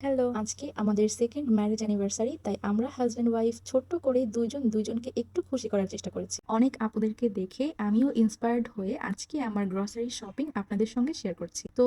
Hello. আজকে আমাদের second marriage anniversary তাই আমরা হাজব্যান্ড ওয়াইফ ছোট্ট করে দুজন দুজনকে একটু খুশি করার চেষ্টা করেছি। অনেক আপুদেরকে দেখে আমিও ইন্সপায়ার্ড হয়ে আজকে আমার গ্রসারি শপিং আপনাদের সঙ্গে শেয়ার করছি। তো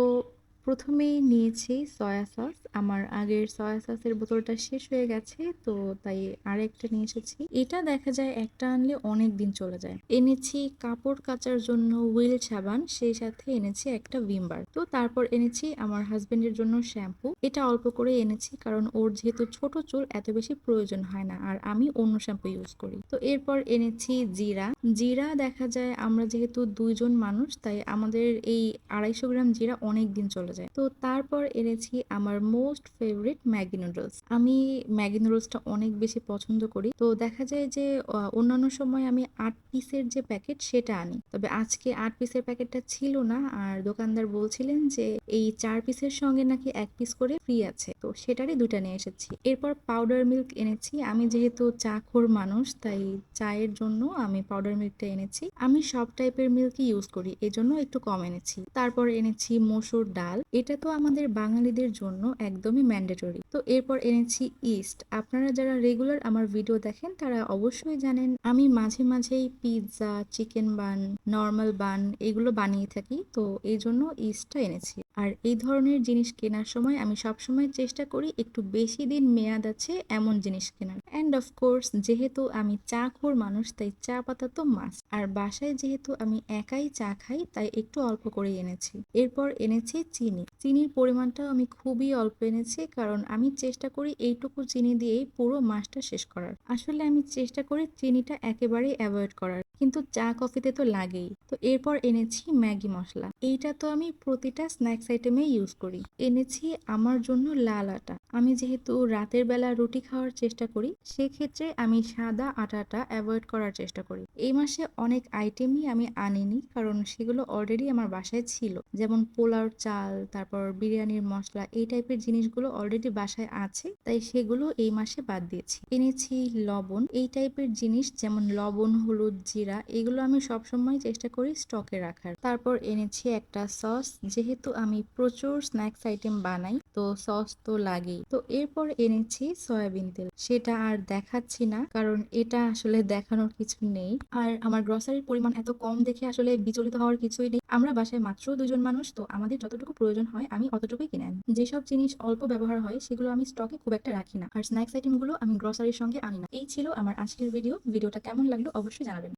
প্রথমেই নিয়েছি সয়া সস। আমার আগের সয়া সসের বোতলটা শেষ হয়ে গেছে, তো তাই আরেকটা নিয়ে এসেছি। এটা দেখা যায় একটা আনলে অনেক দিন চলে যায়। এনেছি কাপড় কাচার জন্য হুইল সাবান, সেই সাথে এনেছি একটা ভিমবার তো তারপর এনেছি আমার হাজবেন্ডের জন্য শ্যাম্পু। এটা অল্প করে এনেছি কারণ ওর যেহেতু ছোট চুল, এত বেশি প্রয়োজন হয় না। আর আমি অন্য শ্যাম্পু ইউজ করি। তো এরপর এনেছি জিরা। জিরা দেখা যায় আমরা যেহেতু দুইজন মানুষ, তাই আমাদের এই আড়াইশো গ্রাম জিরা অনেক দিন চলে যায়। তো তারপর এনেছি আমার মোস্ট ফেভারিট ম্যাগি নুডলস আমি ম্যাগি নুডলসটা অনেক বেশি পছন্দ করি। তো দেখা যায় যে অন্যান্য সময় আমি আট পিসের যে প্যাকেট সেটা আনি। তবে আজকে আট পিসের প্যাকেটটা ছিল না। আর দোকানদার বলছিলেন যে, এই চার পিসের সঙ্গে নাকি এক পিস করে ফ্রি আছে। তো সেটারই দুটা নিয়ে এসেছি। এরপর পাউডার মিল্ক এনেছি। আমি যেহেতু চা খোর মানুষ, তাই চায়ের জন্য আমি পাউডার মিল্কটা এনেছি। আমি সব টাইপের মিল্কই ইউজ করি। এজন্য একটু কম এনেছি। তারপর এনেছি মসুর ডাল। এটা তো আমাদের বাঙালিদের জন্য একদমই ম্যান্ডেটরি তো এরপর এনেছি ইস্ট আপনারা যারা রেগুলার আমার ভিডিও দেখেন, তারা অবশ্যই জানেন, আমি মাঝে মাঝেই pizza chicken bun normal bun এগুলো বানিয়ে থাকি। তো এই জন্য ইস্টটা এনেছি। আর এই ধরনের জিনিস কেনার সময় আমি সবসময় চেষ্টা করি একটু বেশি দিন মেয়াদ আছে এমন জিনিস কেনার। অ্যান্ড অফ কোর্স যেহেতু আমি চা খোর মানুষ, তাই চা পাতা তো মাস আর বাসায় যেহেতু আমি একাই চা খাই, তাই একটু অল্প করে এনেছি। এরপর এনেছি চিনি। চিনির পরিমাণটাও আমি খুবই অল্প এনেছি, কারণ আমি চেষ্টা করি এইটুকু চিনি দিয়েই পুরো মাসটা শেষ করার। আসলে আমি চেষ্টা করি চিনিটা একেবারেই অ্যাভয়েড করার। কিন্তু চা কফিতে তো লাগেই। তো এরপর এনেছি ম্যাগি মশলা। এইটা তো আমি প্রতিটা স্ন্যাক্স আইটেমে ইউজ করি। এনেছি আমার জন্য লাল আটা। আমি যেহেতু রাতের বেলা রুটি খাওয়ার চেষ্টা করি, সেক্ষেত্রে আমি সাদা আটাটা অ্যাভয়েড করার চেষ্টা করি। এই মাসে অনেক আইটেমই আমি আনিনি, কারণ সেগুলো অলরেডি আমার বাসায় ছিল। যেমন পোলাওর চাল, তারপর বিরিয়ানির মশলা, এই টাইপের জিনিসগুলো অলরেডি বাসায় আছে, তাই সেগুলো এই মাসে বাদ দিয়েছি। এনেছি লবণ, এই টাইপের জিনিস যেমন লবণ, হলুদ, জিরা, এগুলো আমি সবসময় চেষ্টা করি স্টকে রাখার। তারপর এনেছি একটা সস যেহেতু আমি প্রচুর স্ন্যাক্স আইটেম বানাই, তো সস তো লাগেই। তো এরপর এনেছি সয়াবিন তেল। সেটা আর দেখাচ্ছি না, কারণ এটা আসলে দেখানোর কিছু নেই। আর আমার গ্রসারির পরিমাণ এত কম দেখে আসলে বিচলিত হওয়ার কিছুই নেই। আমরা বাসায় মাত্র দুজন মানুষ, তো আমাদের যতটুকু প্রয়োজন হয় আমি অতটুকুই কিনে আনি। যেসব জিনিস অল্প ব্যবহার হয়, সেগুলো আমি স্টকে খুব একটা রাখি না। আর স্ন্যাক্স আইটেমগুলো আমি গ্রসারির সঙ্গে আনি না। এই ছিল আমার আজকের ভিডিও ভিডিওটা কেমন লাগল অবশ্যই জানাবেন।